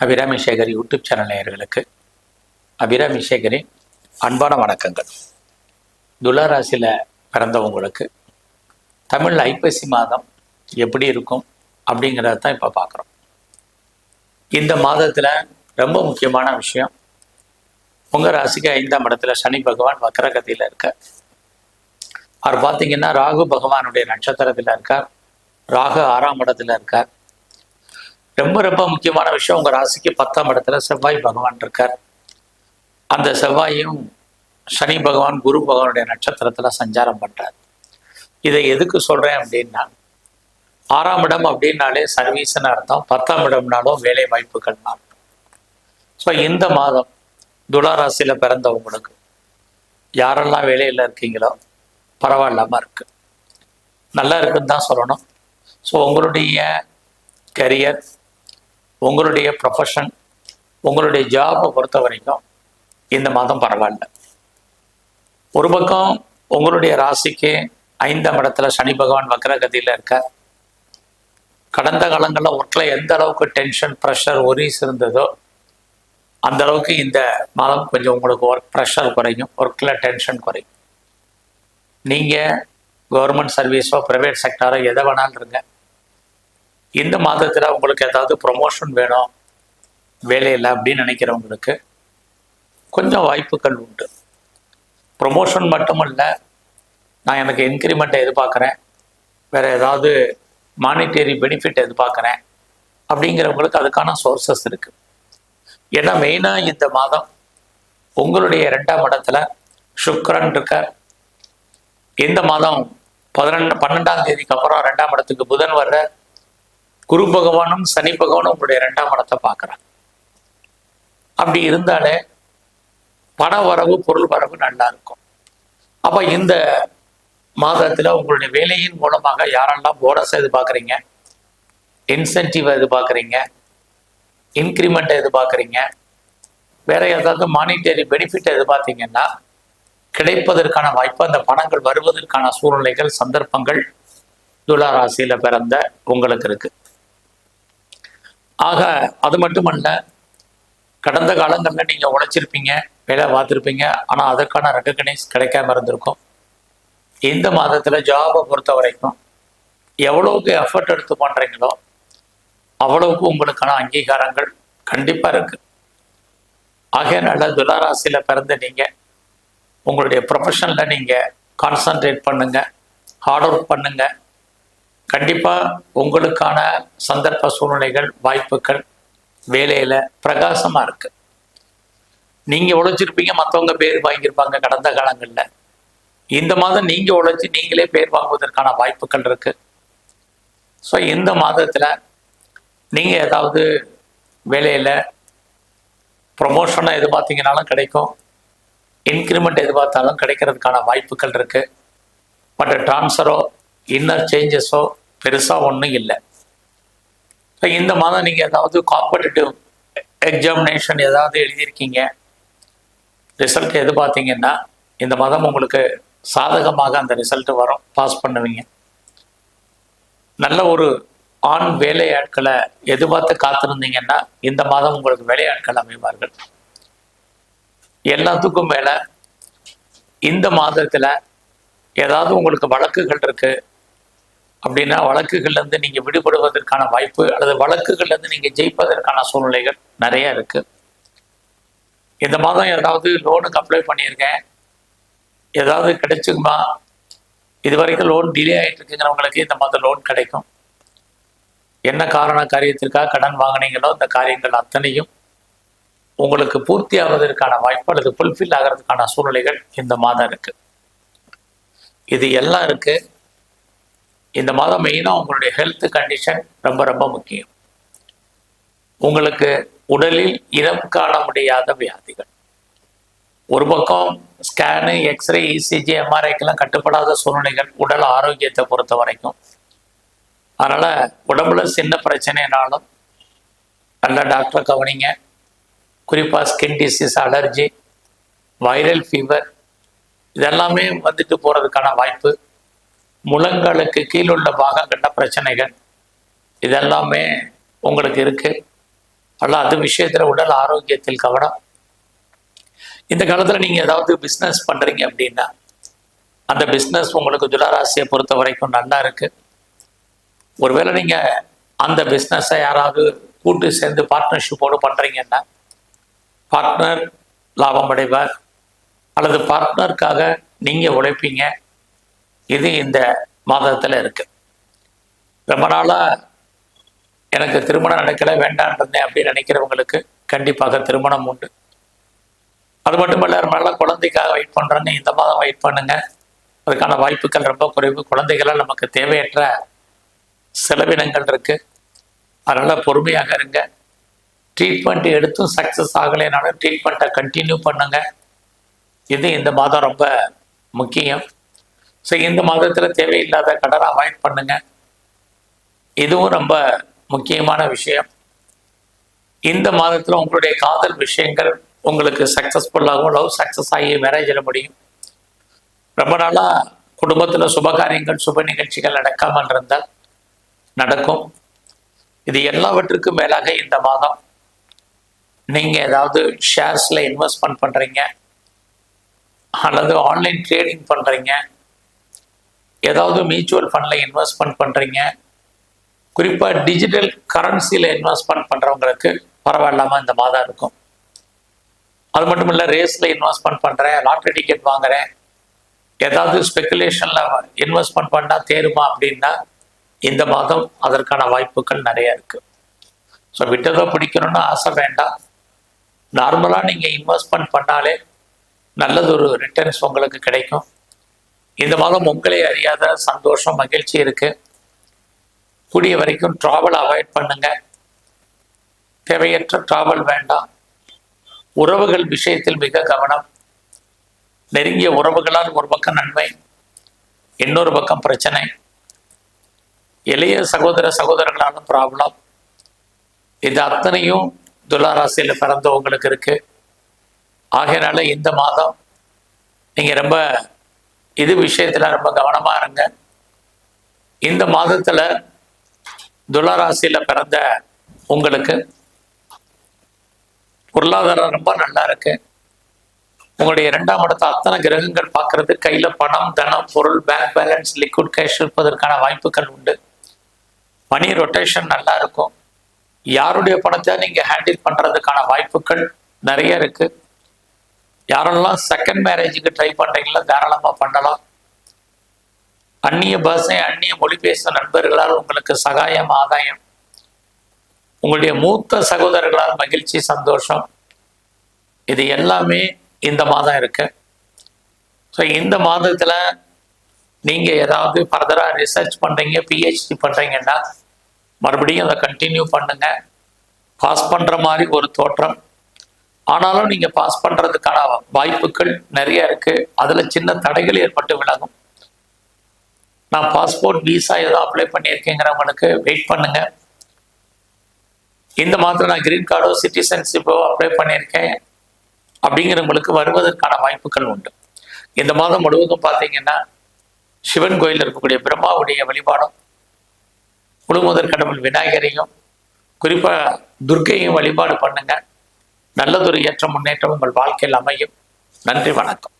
Abirami Sekar YouTube channel நேயர்களுக்கு அபிராமி சேகரின் அன்பான வணக்கங்கள். துளாராசியில் பிறந்தவங்களுக்கு தமிழ் ஐப்பசி மாதம் எப்படி இருக்கும் அப்படிங்கிறத தான் இப்போ பார்க்குறோம் இந்த மாதத்தில் ரொம்ப முக்கியமான விஷயம் உங்கள் ராசிக்கு ஐந்தாம் இடத்துல சனி பகவான் வக்கரகதியில் இருக்கார். அவர் பார்த்தீங்கன்னா ராகு பகவானுடைய நட்சத்திரத்தில் இருக்கார். ராகு ஆறாம் இடத்துல இருக்கார். ரொம்ப ரொம்ப முக்கியமான விஷயம் உங்கள் ராசிக்கு பத்தாம் இடத்துல செவ்வாய் பகவான் இருக்கார். அந்த செவ்வாயும் சனி பகவான் குரு பகவானுடைய நட்சத்திரத்தில் சஞ்சாரம் பண்ணுறார் இதை எதுக்கு சொல்கிறேன் அப்படின்னா ஆறாம் இடம் அப்படின்னாலே சர்வீஸ்னு அர்த்தம் பத்தாம் இடம்னாலும் வேலை வாய்ப்புகள் ஸோ இந்த மாதம் துளாராசியில் பிறந்தவங்களுக்கு யாரெல்லாம் வேலையில் இருக்கீங்களோ பரவாயில்லாமல் இருக்கு. நல்லா இருக்குன்னு தான் சொல்லணும். ஸோ உங்களுடைய கரியர் உங்களுடைய ப்ரொஃபஷன் உங்களுடைய ஜாபை பொறுத்த வரைக்கும் இந்த மாதம் பரவாயில்ல. ஒரு பக்கம் உங்களுடைய ராசிக்கு ஐந்தாம் இடத்துல சனி பகவான் வக்ரகதியில் இருக்கார். கடந்த காலங்களில் ஒர்க்கில் எந்த அளவுக்கு டென்ஷன் ப்ரெஷர் ஒரிஸ் இருந்ததோ அந்த அளவுக்கு இந்த மாதம் கொஞ்சம் உங்களுக்கு ஒர்க் ப்ரெஷர் குறையும் ஒர்க்கில் டென்ஷன் குறையும். நீங்கள் கவர்மெண்ட் சர்வீஸோ ப்ரைவேட் செக்டாரோ எதை வேணாலும் இருங்க. இந்த மாதத்தில் உங்களுக்கு ஏதாவது ப்ரொமோஷன் வேணும் வேலையில் அப்படின்னு நினைக்கிறவங்களுக்கு கொஞ்சம் வாய்ப்புகள் உண்டு. ப்ரொமோஷன் மட்டும் இல்லை நான் எனக்கு இன்க்ரிமெண்ட்டை எதிர்பார்க்குறேன். வேறு ஏதாவது மானிட்டரி பெனிஃபிட் எதிர்பார்க்குறேன். அப்படிங்கிறவங்களுக்கு அதுக்கான சோர்சஸ் இருக்குது ஏன்னா மெயினாக இந்த மாதம் உங்களுடைய ரெண்டாம் இடத்துல சுக்கரன் இருக்கார். இந்த மாதம் பதினெண்டு பன்னெண்டாம் தேதிக்கு அப்புறம் ரெண்டாம் இடத்துக்கு புதன் வர்ற குரு பகவானும் சனி பகவானும் உங்களுடைய ரெண்டாம் இடத்தை பார்க்குறாங்க. அப்படி இருந்தாலே பண வரவு பொருள் வரவு நல்லா இருக்கும். அப்போ இந்த மாதத்தில் உங்களுடைய வேலையின் மூலமாக யாரெல்லாம் போனஸ் எதிர்பார்க்குறீங்க இன்சென்டிவ் எதிர்பார்க்குறீங்க இன்க்ரிமெண்ட் எதிர்பார்க்குறீங்க வேற ஏதாவது மானிட்டரி பெனிஃபிட் எதிர்பார்த்தீங்கன்னா கிடைப்பதற்கான வாய்ப்பு அந்த பணங்கள் வருவதற்கான சூழ்நிலைகள் சந்தர்ப்பங்கள் துலா ராசியில் பிறந்த உங்களுக்கு இருக்குது ஆக அது மட்டுமல்ல கடந்த காலங்களில் நீங்கள் உழைச்சிருப்பீங்க வேலை பார்த்துருப்பீங்க ஆனால் அதற்கான ரெக்கக்னைஸ் கிடைக்காம இருந்திருக்கும். இந்த மாதத்தில் ஜாபை பொறுத்த வரைக்கும் எவ்வளவுக்கு எஃபர்ட் எடுத்து பண்ணுறீங்களோ அவ்வளவுக்கு உங்களுக்கான அங்கீகாரங்கள் கண்டிப்பாக இருக்குது ஆகையனால துலாராசியில் பிறந்த நீங்கள் உங்களுடைய ப்ரொஃபஷனில் நீங்கள் கான்சன்ட்ரேட் பண்ணுங்கள் ஹார்ட் ஒர்க் பண்ணுங்கள் கண்டிப்பாக உங்களுக்கான சந்தர்ப்ப சூழ்நிலைகள் வாய்ப்புகள் வேலையில் பிரகாசமாக இருக்குது நீங்கள் உழைச்சிருப்பீங்க மற்றவங்க பேர் வாங்கியிருப்பாங்க கடந்த காலங்களில். இந்த மாதம் நீங்கள் உழைச்சி நீங்களே பேர் வாங்குவதற்கான வாய்ப்புகள் இருக்குது ஸோ இந்த மாதத்தில் நீங்கள் ஏதாவது வேலையில் ப்ரொமோஷனை எதிர்பார்த்தீங்கனாலும் கிடைக்கும். இன்க்ரிமெண்ட் எதிர்பார்த்தாலும் கிடைக்கிறதுக்கான வாய்ப்புகள் இருக்குது பட் ட்ரான்ஸ்ஃபரோ இன்னர் சேஞ்சஸோ பெருசாக ஒன்றும் இல்லை. இப்போ இந்த மாதம் நீங்கள் ஏதாவது காம்படிட்டிவ் எக்ஸாமினேஷன் ஏதாவது எழுதியிருக்கீங்க. ரிசல்ட் எது பார்த்தீங்கன்னா இந்த மாதம் உங்களுக்கு சாதகமாக அந்த ரிசல்ட் வரும் பாஸ் பண்ணுவீங்க. நல்ல ஒரு ஆண் வேலையாட்களை எதிர்பார்த்து காத்திருந்தீங்கன்னா இந்த மாதம் உங்களுக்கு வேலையாட்கள் அமைவார்கள். எல்லாத்துக்கும் மேலே இந்த மாதத்தில் ஏதாவது உங்களுக்கு வழக்குகள் இருக்கு அப்படின்னா வழக்குகள்லேருந்து நீங்கள் விடுபடுவதற்கான வாய்ப்பு அல்லது வழக்குகள்லேருந்து நீங்கள் ஜெயிப்பதற்கான சூழ்நிலைகள் நிறைய இருக்குது இந்த மாதம் ஏதாவது லோனுக்கு அப்ளை பண்ணியிருக்கேன். ஏதாவது கிடைச்சிக்குமா? இது வரைக்கும் லோன் டிலே ஆகிட்டு இருக்குங்கிறவங்களுக்கு இந்த மாதம் லோன் கிடைக்கும். என்ன காரண காரியத்திற்காக கடன் வாங்கினீங்களோ இந்த காரியங்கள் அத்தனையும் உங்களுக்கு பூர்த்தி ஆவதற்கான வாய்ப்பு அல்லது ஃபுல்ஃபில் ஆகிறதுக்கான சூழ்நிலைகள் இந்த மாதம் இருக்குது இது எல்லாம் இருக்குது இந்த மாதம் மெயினாக உங்களுடைய ஹெல்த் கண்டிஷன் ரொம்ப ரொம்ப முக்கியம். உங்களுக்கு உடலில் இனம் காண முடியாத வியாதிகள். ஒரு பக்கம் ஸ்கேனு எக்ஸ்ரே இசிஜி எம்ஆர்ஐக்கெல்லாம் கட்டுப்படாத சூழ்நிலைகள் உடல் ஆரோக்கியத்தை பொறுத்த வரைக்கும். அதனால் உடம்புல சின்ன பிரச்சனைனாலும் நல்ல டாக்டரை கவனிங்க. குறிப்பாக skin disease allergy viral fever இதெல்லாமே வந்துட்டு போகிறதுக்கான வாய்ப்பு முழங்களுக்கு கீழுள்ள பாகங்கள்ல பிரச்சனைகள் இதெல்லாமே உங்களுக்கு இருக்குது அல்ல அது விஷயத்தில் உடல் ஆரோக்கியத்தில் கவனம். இந்த காலத்தில் நீங்கள் ஏதாவது பிஸ்னஸ் பண்ணுறீங்க அப்படின்னா அந்த பிஸ்னஸ் உங்களுக்கு துளாராசியை பொறுத்த வரைக்கும் நல்லா இருக்குது ஒருவேளை நீங்கள் அந்த பிஸ்னஸை யாராவது கூட்டு சேர்ந்து பார்ட்னர்ஷிப்போடு பண்ணுறீங்கன்னா பார்ட்னர் லாபம் அடைவார் அல்லது பார்ட்னருக்காக நீங்கள் உழைப்பீங்க. இது இந்த மாதத்தில் இருக்குது ரொம்ப நாளாக எனக்கு திருமணம் நடக்கலை இருந்தேன் அப்படின்னு நினைக்கிறவங்களுக்கு கண்டிப்பாக திருமணம் உண்டு. அது மட்டும் இல்லை ரொம்ப நாளாக குழந்தைக்காக வெயிட் பண்ணுறேன்னு இந்த மாதம் வெயிட் பண்ணுங்க. அதுக்கான வாய்ப்புகள் ரொம்ப குறைவு. குழந்தைகளால் நமக்கு தேவையற்ற செலவினங்கள் இருக்குது அதனால் பொறுமையாக இருங்க. ட்ரீட்மெண்ட் எடுத்தும் சக்ஸஸ் ஆகலைனாலும் ட்ரீட்மெண்ட்டை கண்டினியூ பண்ணுங்க. இது இந்த மாதம் ரொம்ப முக்கியம். ஸோ இந்த மாதத்தில் தேவையில்லாத கடனை அவாய்ட் பண்ணுங்க. இதுவும் ரொம்ப முக்கியமான விஷயம். இந்த மாதத்தில் உங்களுடைய காதல் விஷயங்கள் உங்களுக்கு சக்ஸஸ்ஃபுல்லாகவும் லவ் சக்ஸஸ் ஆகி மேரேஜில் முடியும். ரொம்ப நாளாக குடும்பத்தில் சுபகாரியங்கள் சுப நிகழ்ச்சிகள் நடக்காமல் இருந்தால் நடக்கும். இது எல்லாவற்றுக்கும் மேலாக இந்த மாதம் நீங்கள் ஏதாவது ஷேர்ஸில் இன்வெஸ்ட்மெண்ட் பண்ணுறீங்க அல்லது ஆன்லைன் ட்ரேடிங் பண்ணுறீங்க ஏதாவது மியூச்சுவல் ஃபண்டில் இன்வெஸ்ட்மெண்ட் பண்ணுறீங்க குறிப்பாக டிஜிட்டல் கரன்சியில் இன்வெஸ்ட்மெண்ட் பண்ணுறவங்களுக்கு பரவாயில்லாமல் இந்த மாதம் இருக்கும். அது மட்டும் இல்லை ரேஸில் இன்வெஸ்ட்மெண்ட் பண்ணுறேன் லாட்ரி டிக்கெட் வாங்குறேன். ஏதாவது ஸ்பெக்குலேஷனில் இன்வெஸ்ட்மெண்ட் பண்ணால் தேருமா அப்படின்னா இந்த மாதம் அதற்கான வாய்ப்புகள் நிறைய இருக்குது ஸோ விட்டதோ பிடிக்கணும்னு ஆசை வேண்டாம். நார்மலாக நீங்கள் இன்வெஸ்ட்மெண்ட் பண்ணாலே நல்லது ஒரு ரிட்டர்ன்ஸ் உங்களுக்கு கிடைக்கும். இந்த மாதம் உங்களே அறியாத சந்தோஷம் மகிழ்ச்சி இருக்குது கூடிய வரைக்கும் ட்ராவல் அவாய்ட் பண்ணுங்க. தேவையற்ற ட்ராவல் வேண்டாம். உறவுகள் விஷயத்தில் மிக கவனம். நெருங்கிய உறவுகளால் ஒரு பக்கம் நன்மை இன்னொரு பக்கம் பிரச்சனை. இளைய சகோதர சகோதரர்களாலும் ப்ராப்ளம் இது அத்தனையும் துலாராசியில் பிறந்தவங்களுக்கு இருக்கு. ஆகையினால இந்த மாதம் நீங்கள் ரொம்ப இது விஷயத்தில் ரொம்ப கவனமாக இருங்க. இந்த மாதத்தில் துளாராசியில் பிறந்த உங்களுக்கு பொருளாதாரம் ரொம்ப நல்லா இருக்கு. உங்களுடைய இரண்டாம் இடத்த அத்தனை கிரகங்கள் பார்க்கறது கையில பணம் தனம் பொருள் பேங்க் பேலன்ஸ் லிக்விட் கேஷ் இருப்பதற்கான வாய்ப்புகள் உண்டு. மணி ரொட்டேஷன் நல்லா இருக்கும். யாருடைய பணத்தை நீங்க ஹேண்டில் பண்றதுக்கான வாய்ப்புகள் நிறைய இருக்கு. யாரெல்லாம் செகண்ட் மேரேஜுக்கு ட்ரை பண்ணுறீங்களோ தாராளமாக பண்ணலாம். அந்நிய பாஷை அந்நிய மொழி பேசும் நண்பர்களால் உங்களுக்கு சகாயம் ஆதாயம். உங்களுடைய மூத்த சகோதரர்களால் மகிழ்ச்சி சந்தோஷம். இது எல்லாமே இந்த மாதம் இருக்கு. ஸோ இந்த மாதத்தில் நீங்கள் ஏதாவது ஃபர்தராக ரிசர்ச் பண்ணுறீங்க பிஹெச்டி பண்ணுறீங்கன்னா மறுபடியும் அதை கண்டினியூ பண்ணுங்கள் பாஸ் பண்ணுற மாதிரி ஒரு தோற்றம். ஆனாலும் நீங்கள் பாஸ் பண்ணுறதுக்கான வாய்ப்புகள் நிறைய இருக்குது அதில் சின்ன தடைகள் ஏற்பட்டு விலகும். நான் பாஸ்போர்ட் விசா ஏதோ அப்ளை பண்ணியிருக்கேங்கிறவங்களுக்கு வெயிட் பண்ணுங்க. இந்த மாதம் நான் கிரீன் கார்டோ சிட்டிசன்ஷிப்போ அப்ளை பண்ணியிருக்கேன். அப்படிங்கிறவங்களுக்கு வருவதற்கான வாய்ப்புகள் உண்டு. இந்த மாதம் முழுவதும் பார்த்தீங்கன்னா சிவன் கோயில் இருக்கக்கூடிய பிரம்மாவுடைய வழிபாடும் முழுமுதற் கடவுள் விநாயகரையும் குறிப்பாக துர்க்கையும் வழிபாடு பண்ணுங்கள் நல்லதொரு ஏற்ற முன்னேற்றம் உங்கள் வாழ்க்கையில் அமையும். நன்றி வணக்கம்.